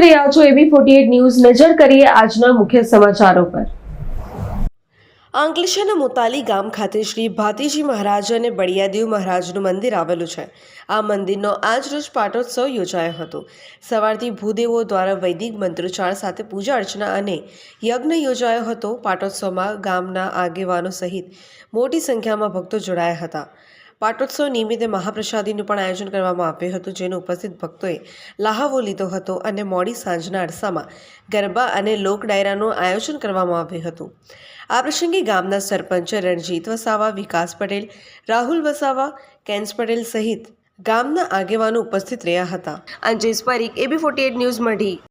રહ્યા છો એબી forty news. નજર કરીએ આજના મુખ્ય સમાચારો પર. આંકલેશાના મોતાલી ગામ ખાતે શ્રી ભાતીજી મહારાજ અને બળિયાદેવ મહારાજનું મંદિર આવેલું છે. આ મંદિરનો આજ રોજ પાટોત્સવ યોજાયો હતો. સવારથી ભૂદેવો દ્વારા વૈદિક મંત્રોચ્ચાર સાથે પૂજા અર્ચના અને યજ્ઞ યોજાયો હતો. પાટોત્સવમાં ગામના આગેવાનો સહિત મોટી સંખ્યામાં ભક્તો જોડાયા હતા. પાટોત્સવ નિમિત્તે મહાપ્રસાદીનું પણ આયોજન કરવામાં આવ્યું હતું, જેનો ઉપસ્થિત ભક્તોએ લાહાવો લીધો હતો અને મોડી સાંજના અરસામાં ગરબા અને લોક ડાયરાનું આયોજન કરવામાં આવ્યું હતું. આ પ્રસંગે ગામના સરપંચ રણજીત વસાવા, વિકાસ પટેલ, રાહુલ વસાવા, કેન્સ પટેલ સહિત ગામના આગેવાનો ઉપસ્થિત રહ્યા હતા. Anjesh Parikh A B forty news Madhi.